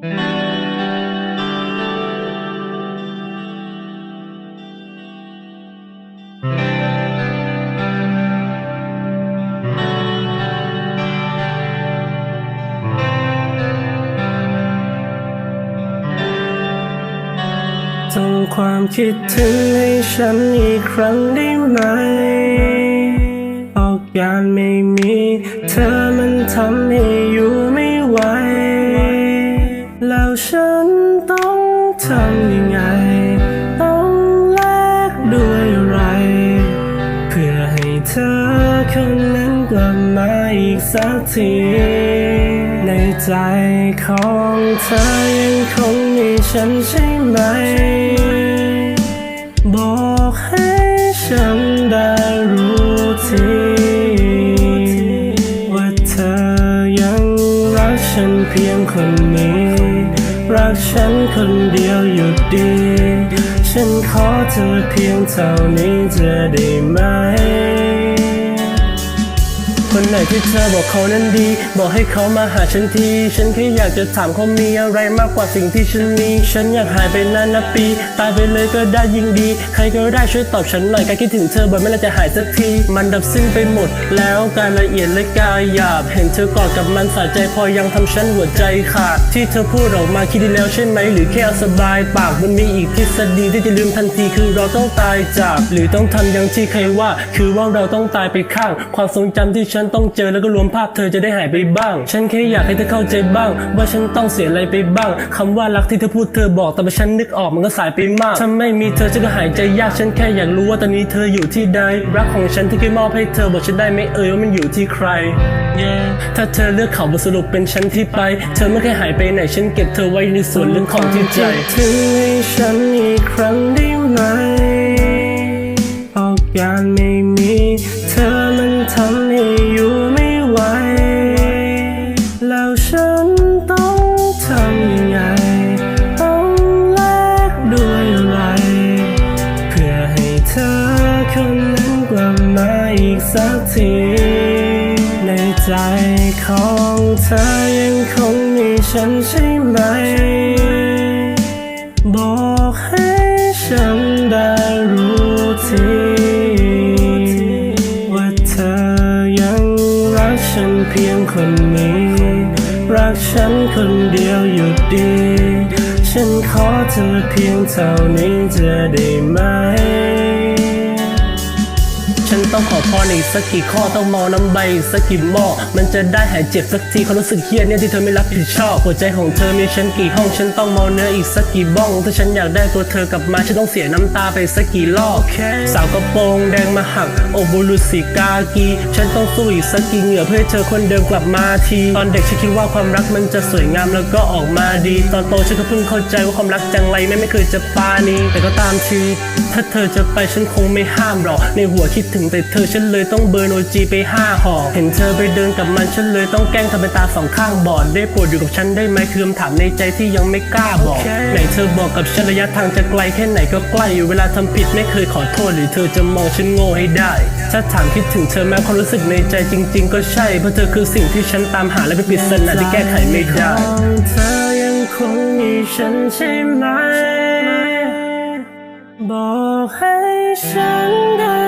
ส่งความคิดถึงให้ฉันอีกครั้งได้ไหม ออกยานไม่มี เธอมันทำให้ สักที ในใจของเธอยังคงมีฉันใช่ไหม บอกให้ฉันได้รู้ทีว่าเธอยังรักฉันเพียงคนนี้ รักฉันคนเดียวอยู่ดี ฉันขอเธอเพียงเท่านี้จะได้ไหม ไหนที่เธอบอกเขานั้นดี บอกให้เขามาหาฉันที ฉันแค่อยากจะถามเขามีอะไรมากกว่าสิ่งที่ฉันมี ฉันอยากหายไปนานนับปี ตายไปเลยก็ได้ยิ่งดี ใครก็ได้ช่วยตอบฉันหน่อยการคิดถึงเธอบ่อยไม่น่าจะหายสักที มันดับสิ้นไปหมด แล้วการละเอียดและกายหยาบ เห็นเธอกอดกับมันสะใจพอยังทำฉันหัวใจขาด ที่เธอพูดออกมาคิดดีแล้วใช่ไหม หรือแค่เอาสบายปากมันมีอีกทฤษฎีที่จะลืมทันทีคือเราต้องตายจาก หรือต้องทำอย่างที่ใครว่า คือว่าเราต้องตายไปข้าง ความทรงจำที่ฉันต้อง้องเจอแล้วก็รวมภาพเธอจะได้หายไปบ้าง ฉันแค่อยากให้เธอเข้าใจบ้าง ว่าฉันต้องเสียอะไรไปบ้างคำว่ารักที่เธอพูดเธอบอกแต่พอฉันนึกออกมันก็สายไปมาก ถ้าไม่มีเธอฉันก็หายใจยากฉันแค่อยากรู้ว่าตอนนี้เธออยู่ที่ใด รักของฉันที่เคยมอบให้เธอบอกฉันได้ไหมเอ่ยว่ามันอยู่ที่ใคร yeah. ถ้าเธอเลือกเขาบทสรุปเป็นฉันที่ไป เธอไม่เคยหายไปไหนฉันเก็บเธอไว้ในส่วนลึกของที่ใจถึงให้ฉันอีกครั้งได้ แล้วฉันต้องทำยังไง ต้องแลกด้วยอะไร เพื่อให้เธอคนนั้นกลับมาอีกสักที ในใจของเธอยังคงมีฉันใช่ไหม บอกให้ฉันได้รู้ทีว่าเธอยังรักฉันเพียงคนนี้ กฉันคนเดียวอยู่ดี ฉันขอเธอเพียงเท่านี้จะได้ไหม ฉันต้องขอพรอีกสักกี่ข้อต้องมองน้ำใบสักกี่หม้อมันจะได้หายเจ็บสักทีความรู้สึกเฮี้ยเนี่ยที่เธอไม่รับผิดชอบหัวใจของเธอมีฉันกี่ห้องฉันต้องมองเนื้ออีกสักกี่บ้องถ้าฉันอยากได้ตัวเธอกลับมาฉันต้องเสียน้ำตาไปสักกี่รอบสาวกระโปรงแดงมาหักโอบุรุษสีกากีฉันต้องสู้อีกสักกี่เหงื่อเพื่อให้เธอคนเดิมกลับมาทีตอนเด็กฉันคิดว่าความรักมันจะสวยงามแล้วก็ออกมาดี ตอนโตฉันก็เพิ่งเข้าใจว่าความรักจังไรแม่ไม่เคยจะปานีแต่ก็ตามทีถ้าเธอจะไปฉันคงไม่ห้ามหรอกในหัวคิดถึงแต่เธอฉันเลยต้องเบอร์โนจีไปห้าห่อเห็นเธอไปเดินกับมันฉันเลยต้องแกล้งทำเป็นตาสองข้างบอดได้โปรดอยู่กับฉันได้ไหมคือคำถามในใจที่ยังไม่กล้าบอก ไหนเธอบอกกับฉันระยะทางจะไกลแค่ไหนก็ใกล้อยู่เวลาทำผิดไม่เคยขอโทษหรือเธอจะมองฉันโง่ให้ได้ ถ้าถามคิดถึงเธอแม้ความรู้สึกในใจจริง ๆ ก็ใช่เพราะเธอคือสิ่งที่ฉันตามหาและเป็นปริศนาที่แก้ไขไม่ได้เธอยังคงมีฉันใช่ไหมบอกให้ฉันได้